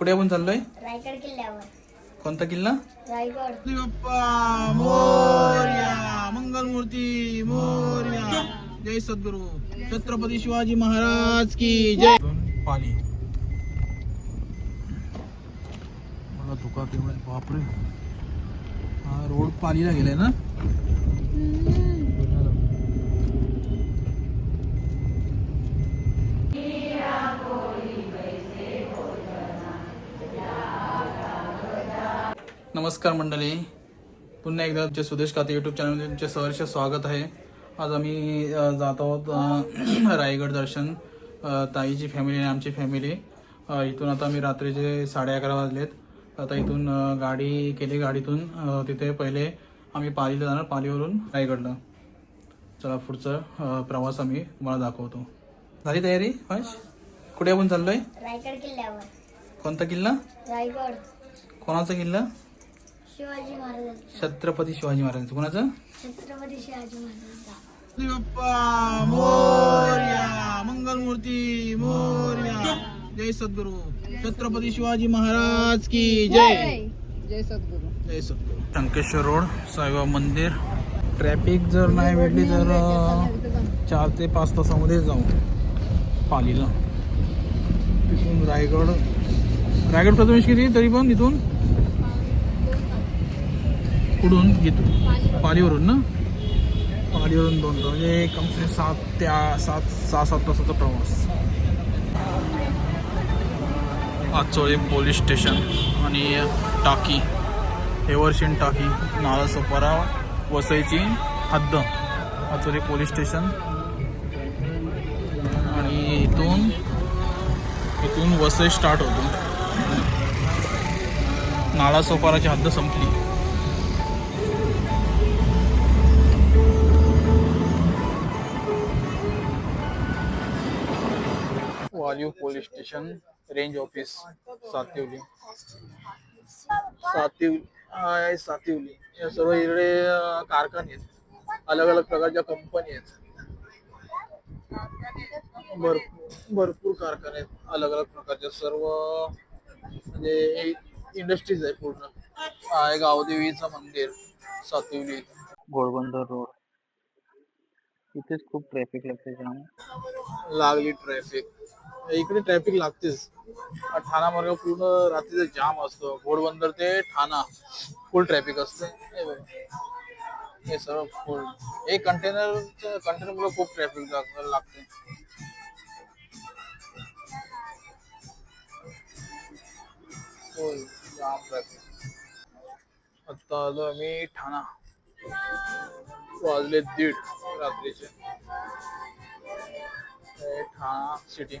कुठे आपण चाललोय? रायगड किल्ल्यावर. कोणता किल्ला? रायगड. बाप्पा मोर्या मंगलमूर्ती मोर्या. जय सद्गुरु. छत्रपती शिवाजी महाराज की जय. पाली बघा धुका आहे. बापरे. हा रोड पालीला गेलाय ना? नमस्कार मंडळी. पुन्हा एकदा तुमचे सुदेश काते यूट्यूब चॅनलमध्ये तुमचे सहर्ष स्वागत आहे. आज आम्ही जात आहोत रायगड दर्शन ताईची फॅमिली आणि आमची फॅमिली इथून आता आम्ही रात्रीचे साडे अकरा वाजलेत. आता इथून गाडी केली गाडीतून तिथे पहिले आम्ही पालीला जाणार पालीवरून रायगडला. चला पुढचा प्रवास आम्ही तुम्हाला दाखवतो. झाली तयारी हर्ष कुठे आपण चाललोय? रायगड किल्ल्यावर. कोणता किल्ला? रायगड. कोणाचा किल्ला? शिवाजी महाराजांचा. छत्रपती शिवाजी महाराजांचा. कोणाचा? छत्रपती शिवाजी महाराजांचा. बाप्पा! मोर्या! मंगलमूर्ती मोर्या! जय सद्गुरु. छत्रपती शिवाजी महाराज की जय! जय! सद्गुरू. जय सद्गुरु. टंकेश्वर रोड साईबाबा मंदिर. ट्रॅफिक जर नाही भेटली तर अं, चार ते पाच तासामध्ये जाऊ. पालीला. तिथून रायगड. रायगड प्रथमेश किती? तरी पण इथून कुठून? इथून पालीवरून ना? पालीवरून दोन तास. म्हणजे कम से कम सात त्या सात सहा सात तासाचा प्रवास. आचोळी पोलीस स्टेशन आणि टाकी. हेवरशीन टाकी नाळासोपारा वसईची हद्द. Acholi police station. आणि इथून इथून वसई स्टार्ट होतो. नाळासोपाराची हद्द संपली. Value police station range office Sativali. Sativali. Sativali. या सर्व इकडे कारखाने आहेत. अलग अलग प्रकारच्या कंपनी आहेत. भरपूर भरपूर कारखाने आहेत. अलग अलग प्रकारच्या सर्व म्हणजे इंडस्ट्रीज आहे पूर्ण. हा आहे गावदेवीचं मंदिर सातिवली. घोडबंदर रोड. इथेच खूप ट्रॅफिक लागते लागली ट्रॅफिक इकडे ट्रॅफिक लागतेच. ठाणा मार्ग पूर्ण रात्रीचं जाम असतो. घोडबंदर ते ठाणा. फुल ट्रॅफिक असते. हे सर्व फुल हे कंटेनर कंटेनर मुळे खूप ट्रॅफिक लागते. जाम ट्रॅफिक आता आलो आम्ही ठाणा. वाजले दीड रात्रीचे. ठाणा सिटी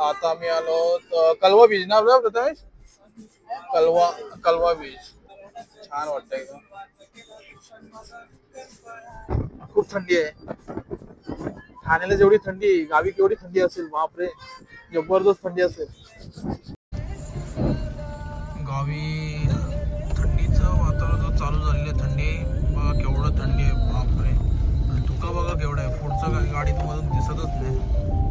आता आम्ही आलो कलवा बीच ना आपला प्रथमेश कलवा कलवा बीच छान वाटतंय एकदम. खूप थंडी आहे. ठाण्याला जेवढी थंडी गावी केवढी थंडी असेल बापरे. जबरदस्त थंडी असेल. गावी पुढचं गाडी तुम्हाला दिसतच नाही.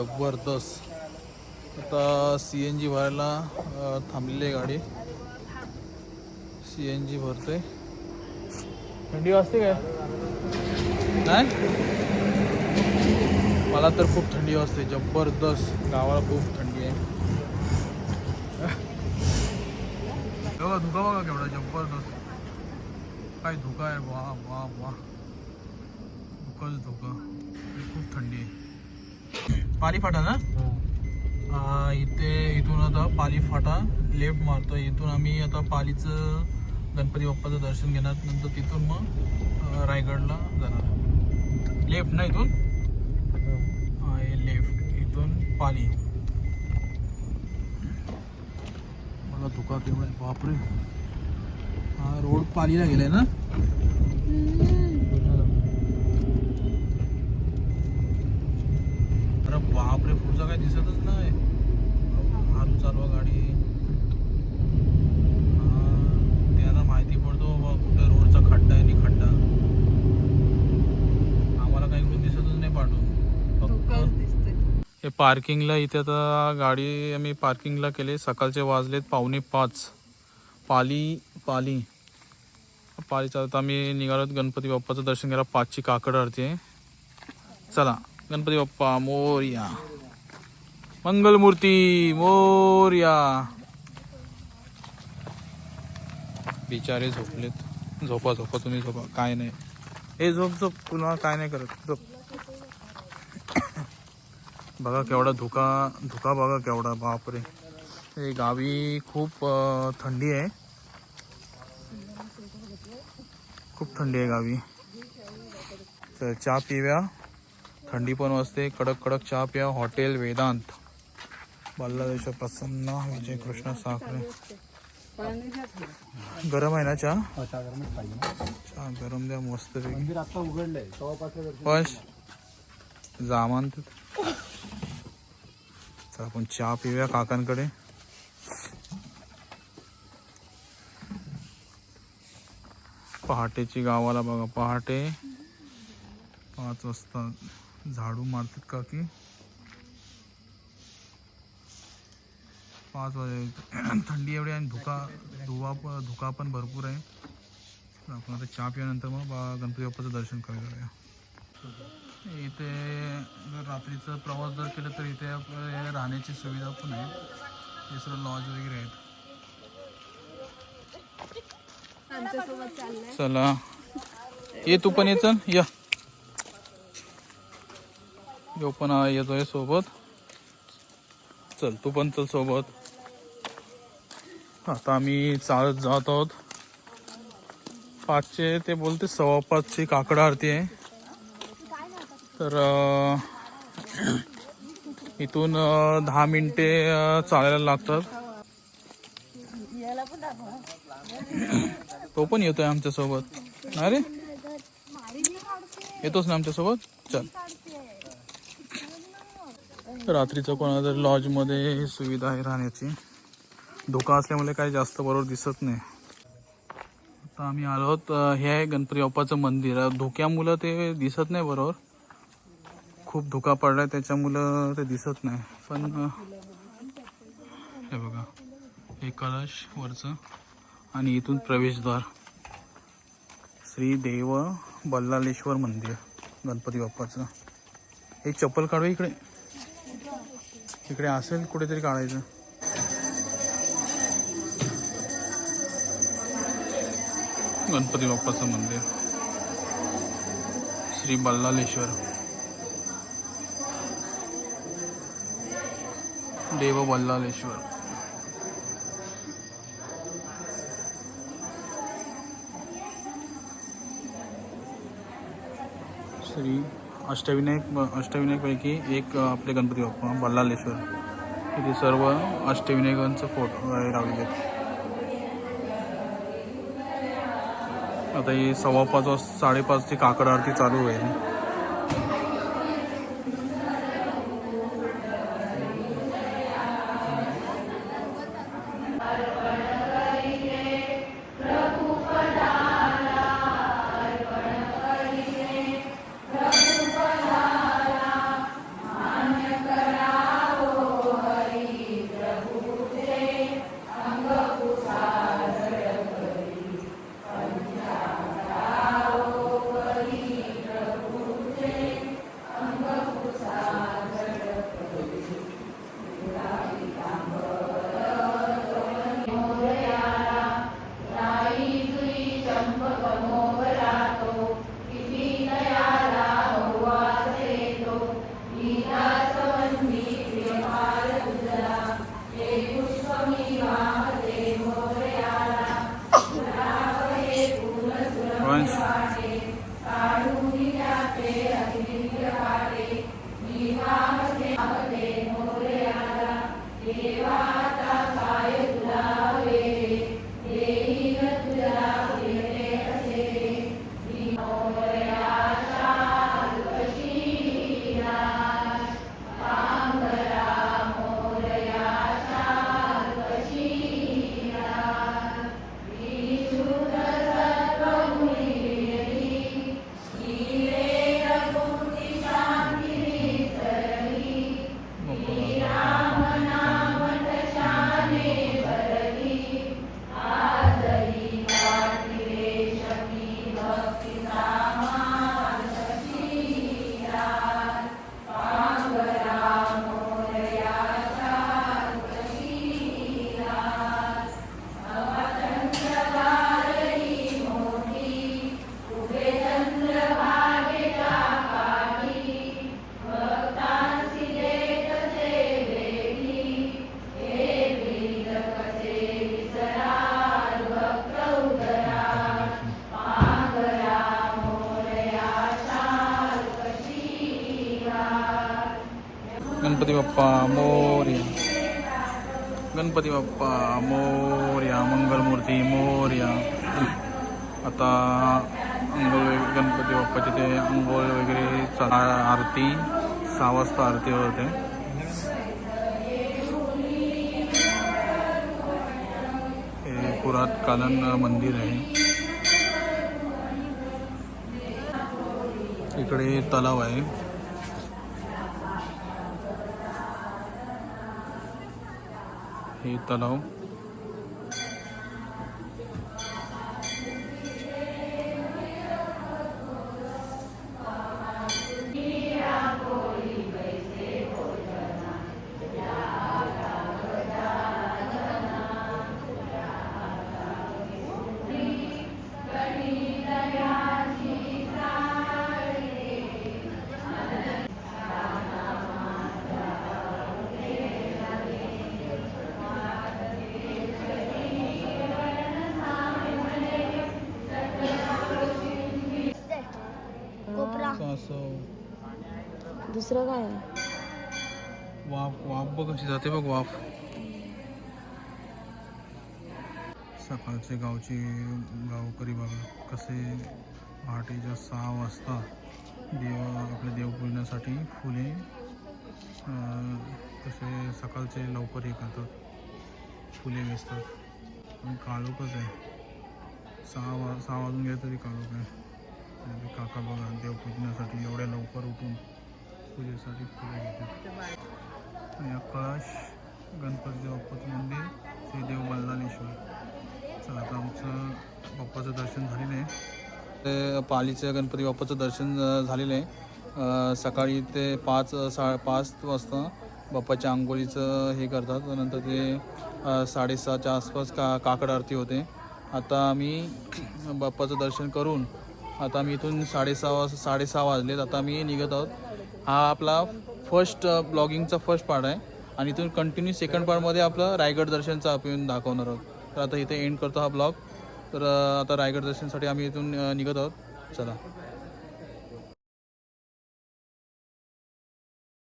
जबरदस्त. आता सी एन जी भरायला थांबलेली आहे गाडी. सी एन जी भरतोय. थंडी वाजते काय? नाही? मला तर खूप थंडी वाजते. जबरदस्त. गावाला खूप थंडी आहे. बघा धुका बघा केवढा जबरदस्त. काय धुका आहे. वा वा वा. धुकाच धुका. खूप थंडी आहे. पाणी फाटा ना? हा, इथे इथून आता पाली फाटा लेफ्ट मारतो इथून आम्ही आता पालीचं गणपती बाप्पाचं दर्शन घेणार. नंतर तिथून मग रायगडला जाणार. लेफ्ट ना इथून? हा. हे लेफ्ट इथून पाली. मला धुका आहे बापरे. हा रोड पालीला गेलाय ना अरे पुढचा काय दिसतच नाही. हात चालवा गाडी. हा, त्याला माहिती पडतो बा कुठे रोडचा खड्डा आहे आणि खड्डा. आम्हाला काही इकडून दिसतच नाही पाठवून. हे पार्किंगला इथे आता गाडी आम्ही पार्किंगला केली. सकाळचे वाजलेत पावणे पाच. पाली पाली. पालीचा आता आम्ही निघालो गणपती बाप्पाचं दर्शन घ्यायला पाचची काकड आरती आहे. चला गणपती बाप्पा मोर्या. मंगलमूर्ती मोर्या. बिचारे झोपलेत. झोपा झोपा तुम्ही झोपा. काय नाही. हे झोप झोप. पुन्हा काय नाही करत. झोप. बघा केवढा धुका धुका बघा केवढा. बापरे. हे गावी खूप थंडी आहे. खूप थंडी आहे गावी. तर चहा पिव्या. थंडी पण वाजते. कडक कडक चहा प्या. हॉटेल वेदांत. बल्लादेश प्रसन्न विजय कृष्ण साखरे. गरम आहे ना चहा? चहा गरम द्या मस्त बस जामान चला आपण चहा पिऊया काकांकडे. पहाटेची गावाला बघा पहाटे. पाच वाजता झाडू मारतात का पाच वाजे. थंडी एवढी आणि धुका धुवा धुका पण भरपूर आहे. आपण आता चहा पिल्यानंतर मग बा- गणपती बाप्पाचं दर्शन करायला जाऊया इथे जर रात्रीचा प्रवास जर केला तर इथे आपलं राहण्याची सुविधा पण आहे. हे सर्व लॉज वगैरे आहेत. चला. ये तू पण ये चल. या. यो पण येतोय सोबत. चल तू पण चल सोबत. आता आम्ही चालत जात आहोत. पाचशे ते बोलते सव्वा पाचशे काकडा आरती आहे. तर इथून दहा मिनिटे चालायला लागतात. तो पण येतोय आमच्यासोबत. अरे येतोच ना आमच्यासोबत? चल. रात्रीचं कोणा जर लॉजमध्ये सुविधा आहे राहण्याची. धोका असल्यामुळे काही जास्त बरोबर दिसत नाही. आता आम्ही आलो आहोत हे आहे गणपती बाप्पाचं मंदिर. धोक्यामुळं ते दिसत नाही बरोबर. खूप धुका पडलाय त्याच्यामुळं ते दिसत नाही. पण हे बघा हे कलश वरचं आणि इथून प्रवेशद्वार. श्री देव बल्लालेश्वर मंदिर गणपती बाप्पाचं. एक चप्पल काढू इकडे. इकडे असेल कुठेतरी काढायचं. गणपती बाप्पाचं मंदिर. श्री बल्लालेश्वर देव बल्लालेश्वर श्री अष्टविनायक अष्टविनायकपैकी एक आपले गणपती बाप्पा बल्लालेश्वर इथे सर्व अष्टविनायकांचं फोटो आहे लावलेले आहेत. आता ही सव्वा पाच साडेपाच साडेपाचची काकड आरती चालू आहे गणपती बाप्पा मोर्या गणपती बाप्पा मोर्या मंगलमूर्ती मोर्या. आता अंघोळ गणपती बाप्पाचे ते अंघोळ वगैरे चा- आरती सहा वाजता आरती होते. हे पुरातकालीन मंदिर आहे. इकडे तलाव आहे. हे तलाव. असं. दुसरं काय? वाफ वाफ बघ कशी जाते बघ वाफ. सकाळचे गावचे गावकरी बघा कसे पहाटेच्या सहा वाजता देव आपल्या देवपूजनासाठी फुले कसे सकाळचे लवकर हे करतात. फुले वेचतात. आणि काळोखच आहे. सहा वा सहा वाजून गेले तरी काळोख आहे. काका बघा देवपूजनासाठी एवढ्या लवकर उठून पूजेसाठी फुले घेतात. आणि हा गणपती बाप्पाचं मंदिर ते देव बल्लानेश्वर चला आता आमचं बाप्पाचं दर्शन झालेलं आहे. ते पालीचं गणपती बाप्पाचं दर्शन झालेलं आहे. सकाळी ते पाच सा पाच वाजता बाप्पाच्या आंघोळीचं हे करतात. नंतर ते साडेसहाच्या आसपास का काकड आरती होते. आता आम्ही बाप्पाचं दर्शन करून आता आम्ही इथून साडेसहा वाज साडेसहा वाजलेत. आता आम्ही निघत आहोत. हा आपला फर्स्ट ब्लॉगिंगचा फर्स्ट पार्ट आहे. आणि इथून कंटिन्यू सेकंड पार्टमध्ये आपलं रायगड दर्शनचं आपण दाखवणार आहोत. तर आता इथे एंड करतो हा ब्लॉग तर आता रायगड दर्शनसाठी आम्ही इथून निघत आहोत. चला.